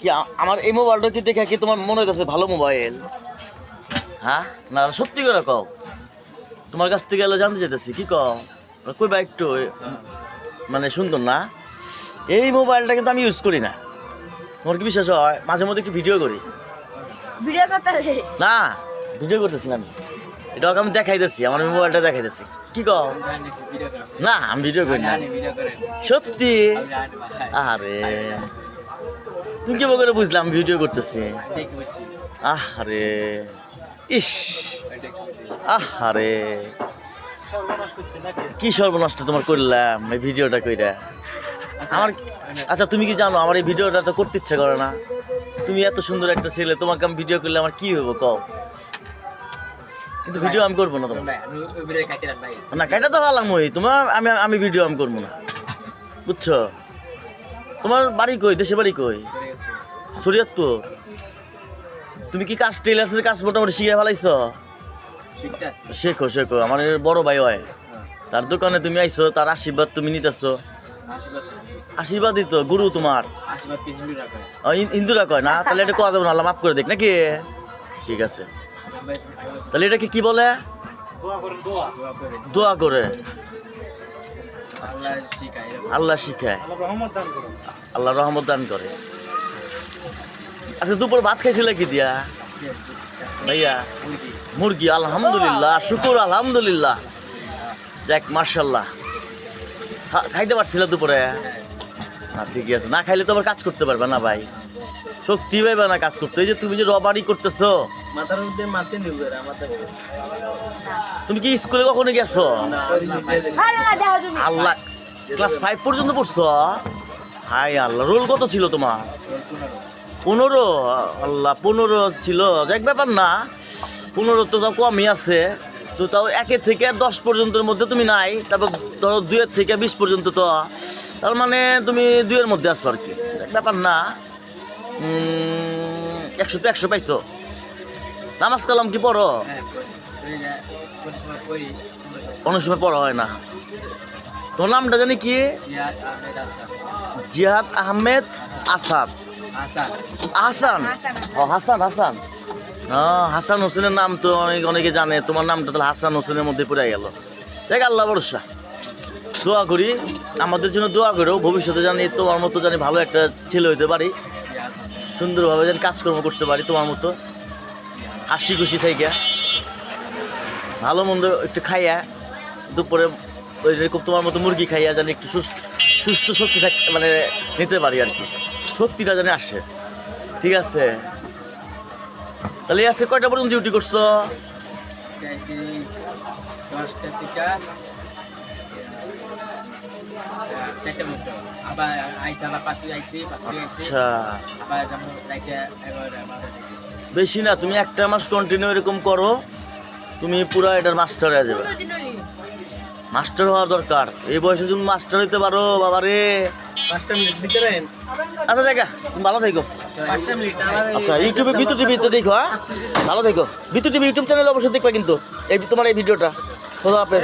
কি আমার এই মোবাইলটা কি দেখে কি তোমার মনে হইতেছে ভালো মোবাইল? হ্যাঁ? না সত্যি করে কও। তোমার কাছ থেকে এলো জানতে চাইতেছি কি কও? কই বা একটু মানে সুন্দর না? এই মোবাইলটা কিন্তু আমি ইউজ করি না। তোমার কি বিশ্বাস হয়? মাঝে মধ্যে কি ভিডিও করি। ভিডিও করতে না ভিডিও করতেছি না আমি। এটা ওকে আমি দেখাইতেছি আমার মোবাইলটা দেখাইতেছি। কি কও? না আমি ভিডিও করি না। সত্যি? আরে তুমি কি করে বুঝলাম ভিডিও করতেছি। আহ আরে ইস। আহ আরে কি সর্বনষ্ট তোমার করলাম, এই ভিডিওটা কইরা? আমার আচ্ছা তুমি কি জানো, আমার এই ভিডিওটা তো করতে ইচ্ছা করে না। তুমি এত সুন্দর একটা ছেলে, তোমাকে আমি ভিডিও করলে আমার কি হব কও? কিন্তু ভিডিও আমি করব না তোমার। না কেটে তো ভালো তোমার আমি আমি ভিডিও আমি করব না। বুঝছ? তোমার বাড়ি কই? দেশে বাড়ি কই? শরীয়তপুর। তুমি কি কাজ টেলার্সের কাজ মোটামুটি শিখে ফেলাইছ? শেখো শেখো। আমার বড় ভাই হয়। তার দোকানে তুমি আইছো, তার আশীর্বাদ তুমি নিতেছো। আশীর্বাদই তো গুরু তোমার। হিন্দুরা কয়? না, তাহলে এটা কোয়া দেবো না? মাফ করে দেখ নাকি? ঠিক আছে। তাহলে এটাকে কি বলে? দোয়া করে। আল্লাহ শিখায় আল্লাহ রহমত দান করে। আচ্ছা দুপুর ভাত খাইছিলে কি দিয়া? ভাইয়া মুরগি। আলহামদুলিল্লাহ শুকুর আলহামদুলিল্লাহ। দেখ মার্শাল্লাহ খাইতে পারছিল দুপুরে? না ঠিকই আছে। না খাইলে তো আবার কাজ করতে পারবে না ভাই। শক্তি পাইবে না কাজ করতে। এই যে তুমি যে রবারি করতেছো। মাথার মধ্যে মাছে নিবে তুমি কি স্কুলে কখনো গেছো? আল্লাহ ক্লাস ফাইভ পর্যন্ত পড়ছো? হাই আল্লাহ রোল কত ছিল তোমার? পনেরো? আল্লাহ পনেরো ছিল। এক ব্যাপার না। পনেরো তো তাও কমই আছে। তো তাও একে থেকে দশ পর্যন্তের মধ্যে তুমি নাই। তারপর ধরো দুইয়ের থেকে বিশ পর্যন্ত তো। তার মানে তুমি দুইয়ের মধ্যে আছো আর কি। এক ব্যাপার না। একশো তো একশো পাইছো। নামাজ কালাম কি পড়ো? অনেক সময় পড়া হয় না। তোর নামটা জানি কি? জিহাদ আহমেদ আসাদ। আহসান? ও, হাসান হাসান। হাসান হোসেনের নাম তো অনেক অনেকে জানে। তোমার নামটা তাহলে হাসান হোসেনের মধ্যে পড়ে গেল। দেখ, আল্লাহ ভরসা। দোয়া করি। আমাদের জন্য দোয়া করো। ভবিষ্যতে জানি তোমার মতো জানি ভালো একটা ছেলে হইতে পারি। সুন্দরভাবে যেন কাজকর্ম করতে পারি তোমার মতো। হাসি খুশি থেকে। ভালো মন্দ একটু খাইয়া, দুপুরে ওই রকম তোমার মতো মুরগি খাইয়া যেন একটু সুস্থ সুস্থ শক্তি মানে নিতে পারি আর কি। শক্তিটা যেন আসে। ঠিক আছে? তাহলে আজকে কয়টা পর্যন্ত ডিউটি করছ? দশটা থেকে। চারটে মতো আবার আইসা আবার পাঁচটি আইসি পাঁচটি আচ্ছা। আবার যেমন রাইতে এগারোটা বেশি না, তুমি একটা মাস কন্টিনিউ এরকম করো, তুমি পুরো এটার মাস্টার হয়ে যাবে। মাস্টার হওয়া দরকার। এই বয়সে তুমি মাস্টার হইতে পারো বাবা রে আচ্ছা দেখা। তুমি ভালো থেকো। আচ্ছা ইউটিউবে বিতু টিভিতে দেখো হ্যাঁ? ভালো থেকো। বিতু টিভি ইউটিউব চ্যানেল অবশ্যই দেখবা কিন্তু, এই তোমার এই ভিডিওটা খোদা হাফেজ।